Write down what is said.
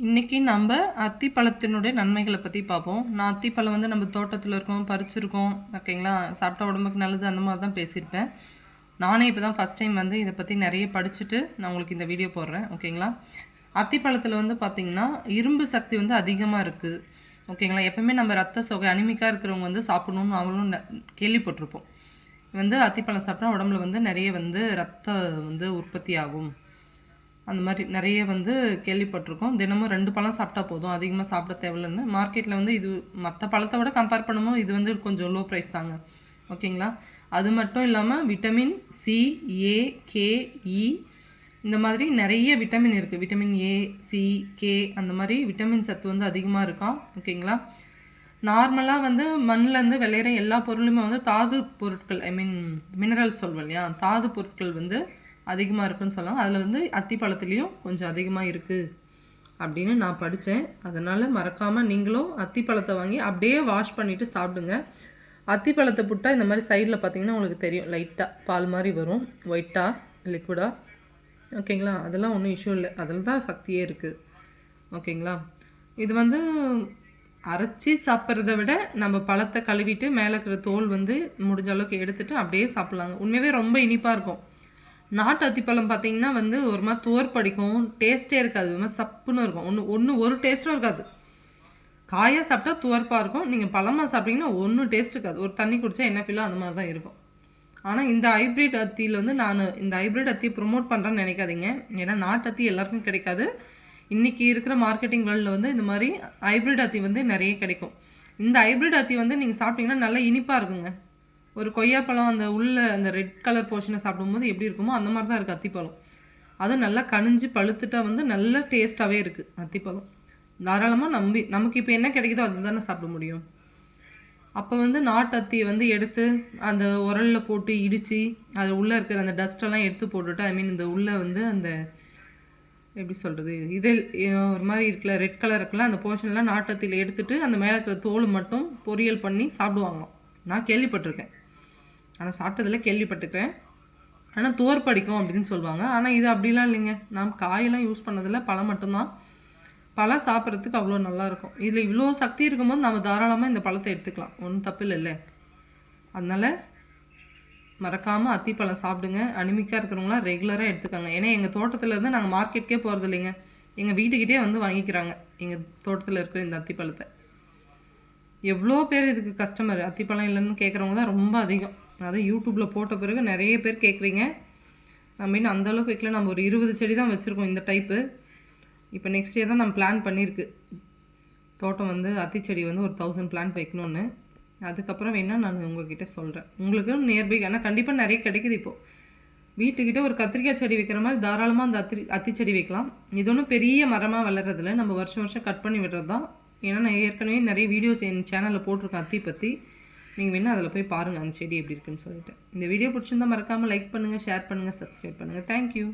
இன்றைக்கி நம்ம அத்திப்பழத்தினுடைய நன்மைகளை பற்றி பார்ப்போம். நான் அத்திப்பழம் வந்து நம்ம தோட்டத்தில் இருக்கோம் பறிச்சிருக்கோம் ஓகேங்களா? சாப்பிட்டா உடம்புக்கு நல்லது அந்த மாதிரி தான் பேசியிருப்பேன். நானே இப்போ தான் ஃபஸ்ட் டைம் வந்து இதை பற்றி நிறைய படிச்சுட்டு நான் உங்களுக்கு இந்த வீடியோ போடுறேன் ஓகேங்களா? அத்திப்பழத்தில் வந்து பார்த்திங்கன்னா இரும்பு சக்தி வந்து அதிகமாக இருக்குது ஓகேங்களா? எப்போவுமே நம்ம ரத்த சோகை அனிமிக்காக இருக்கிறவங்க வந்து சாப்பிடணும்னு அவங்களும் கேள்விப்பட்டிருப்போம். வந்து அத்திப்பழம் சாப்பிட்டா உடம்புல வந்து நிறைய வந்து ரத்தம் வந்து உற்பத்தி ஆகும். அந்த மாதிரி நிறைய வந்து கேள்விப்பட்டிருக்கோம். தினமும் ரெண்டு பழம் சாப்பிட்டா போதும். அதிகமாக சாப்பிட தேவையில்லைன்னு. மார்க்கெட்டில் வந்து இது மற்ற பழத்தை விட கம்பேர் பண்ணும்போது இது வந்து கொஞ்சம் லோ ப்ரைஸ் தாங்க. ஓகேங்களா? அது மட்டும் இல்லாமல் vitamin C A K E இந்த மாதிரி நிறைய விட்டமின் இருக்குது விட்டமின் ஏ சி கே அந்த மாதிரி விட்டமின் சத்து வந்து அதிகமாக இருக்கா? ஓகேங்களா? நார்மலாக வந்து மண்ணிலேருந்து விளையிற எல்லா பொருளுமே வந்து தாது பொருட்கள் ஐ மீன் மினரல் சொல்வோம் இல்லையா? தாது பொருட்கள் வந்து அதிகமாக இருக்குன்னு சொல்லலாம். அதில் வந்து அத்திப்பழத்துலேயும் கொஞ்சம் அதிகமாக இருக்குது அப்படின்னு நான் படித்தேன் அதனால் மறக்காமல் நீங்களும் அத்திப்பழத்தை வாங்கி அப்படியே வாஷ் பண்ணிவிட்டு சாப்பிடுங்க. அத்திப்பழத்தை புட்டா இந்த மாதிரி சைடில் பார்த்தீங்கன்னா உங்களுக்கு தெரியும். லைட்டாக பால் மாதிரி வரும். ஒயிட்டாக லிக்விடாக ஓகேங்களா அதெல்லாம் ஒன்றும் இஷ்யூ இல்லை. அதில் தான் சக்தியே இருக்குது ஓகேங்களா இது வந்து அரைச்சி சாப்பிட்றத விட நம்ம பழத்தை கழுவிட்டு மேலே இருக்கிற தோல் வந்து முடிஞ்ச அளவுக்கு எடுத்துகிட்டு அப்படியே சாப்பிட்லாங்க. உண்மையாகவே ரொம்ப இனிப்பாக இருக்கும். நாட்டு அத்திப்பழம் பார்த்தீங்கன்னா வந்து ஒரு மாதிரி துவர் படிக்கும் டேஸ்ட்டே இருக்காது. ஒரு மாதிரி சப்புன்னு இருக்கும். ஒன்று ஒன்று ஒரு டேஸ்ட்டும் இருக்காது. காயாக சாப்பிட்டா துவர்ப்பாக இருக்கும். நீங்கள் பழமாக சாப்பிட்டீங்கன்னா ஒன்றும் டேஸ்ட் இருக்காது. ஒரு தண்ணி குடித்தா என்ன ஃபீலோ அந்த மாதிரி தான் இருக்கும். ஆனால் இந்த ஹைப்ரிட் அத்தியில் வந்து நான் இந்த ஹைப்ரிட் அத்தியை ப்ரொமோட் பண்ணுறேன்னு நினைக்காதீங்க. ஏன்னா நாட்டு அத்தி எல்லாருக்கும் கிடைக்காது. இன்றைக்கி இருக்கிற மார்க்கெட்டிங் வேர்ல்டில் வந்து இந்த மாதிரி ஹைப்ரிட் அத்தி வந்து நிறைய கிடைக்கும். இந்த ஹைப்ரிட் அத்தி வந்து நீங்கள் சாப்பிட்டீங்கன்னா நல்லா இனிப்பாக இருக்குங்க. ஒரு கொய்யாப்பழம் அந்த உள்ள அந்த ரெட் கலர் போர்ஷனை சாப்பிடும்போது எப்படி இருக்குமோ அந்த மாதிரி தான் இருக்குது அத்திப்பழம். அதுவும் நல்லா கனிஞ்சு பழுத்துட்டா வந்து நல்ல டேஸ்ட்டாகவே இருக்குது அத்திப்பழம். தாராளமாக நம்பி நமக்கு இப்போ என்ன கிடைக்குதோ அது தானே சாப்பிட முடியும். அப்போ வந்து நாட்டு அத்தியை வந்து எடுத்து அந்த உரலில் போட்டு இடித்து அது உள்ளே இருக்கிற அந்த டஸ்ட்டெல்லாம் எடுத்து போட்டுட்டு ஐ மீன் இந்த உள்ளே வந்து அந்த எப்படி சொல்கிறது இதில் ஒரு மாதிரி இருக்கல ரெட் கலர் இருக்குல்ல அந்த போர்ஷன்லாம் நாட்டத்தில் எடுத்துட்டு அந்த மேலே இருக்கிற தோல் மட்டும் பொரியல் பண்ணி சாப்பிடுவாங்க நான் கேள்விப்பட்டிருக்கேன். ஆனால் சாப்பிட்டதில் கேள்விப்பட்டுக்கிறேன். ஆனால் தோர் படிக்கும் அப்படின்னு சொல்லுவாங்க. ஆனால் இது அப்படிலாம் இல்லைங்க. நாம் காயெல்லாம் யூஸ் பண்ணதில் பழம் மட்டும்தான். பழம் சாப்பிட்றதுக்கு அவ்வளோ நல்லாயிருக்கும் இதில் இவ்வளோ சக்தி இருக்கும்போது நம்ம தாராளமாக இந்த பழத்தை எடுத்துக்கலாம். ஒன்றும் தப்பு இல்லைல்ல. அதனால் மறக்காமல் அத்திப்பழம் சாப்பிடுங்க. அனிமிக்காக இருக்கிறவங்களாம் ரெகுலராக எடுத்துக்கோங்க. ஏன்னா எங்கள் தோட்டத்துலேருந்து நாங்கள் மார்க்கெட்டுக்கே போகிறது இல்லைங்க. எங்கள் வீட்டுக்கிட்டே வந்து வாங்கிக்கிறாங்க. எங்கள் தோட்டத்தில் இருக்கிற இந்த அத்திப்பழத்தை எவ்வளோ பேர் இதுக்கு கஸ்டமர் அத்திப்பழம் இல்லைன்னு கேட்குறவங்க தான் ரொம்ப அதிகம். அதான் யூடியூப்பில் போட்ட பிறகு நிறைய பேர் கேட்குறீங்க ஐ இன்னும் அந்த அளவுக்கு வைக்கல. நம்ம ஒரு இருபது செடி தான் வச்சுருக்கோம் இந்த டைப்பு இப்போ நெக்ஸ்ட் இயர் தான் நம்ம பிளான் பண்ணியிருக்கு தோட்டம் வந்து அத்திச்செடி வந்து ஒரு தௌசண்ட் பிளான் வைக்கணும்னு. அதுக்கப்புறம் வேணால் நான் உங்ககிட்ட சொல்கிறேன் உங்களுக்கு நியர்பை ஆனால் கண்டிப்பாக நிறைய கிடைக்குது இப்போது வீட்டுக்கிட்ட ஒரு கத்திரிக்காய் செடி வைக்கிற மாதிரி தாராளமாக அந்த அத்தி அத்திச்செடி வைக்கலாம். இது ஒன்றும் பெரிய மரமாக வளர்றதில்ல. நம்ம வருஷம் வருஷம் கட் பண்ணி விடுறது தான் ஏன்னா நான் ஏற்கனவே நிறைய வீடியோஸ் என் சேனலில் போட்டிருக்கேன் அத்தி பற்றி நீங்கள் வேணால் அதில் போய் பாருங்கள் அந்த செடி எப்படி இருக்குன்னு சொல்லிட்டு. இந்த வீடியோ பிடிச்சிருந்தா மறக்காமல் லைக் பண்ணுங்கள் ஷேர் பண்ணுங்கள் சப்ஸ்கிரைப் பண்ணுங்கள் தேங்க்யூ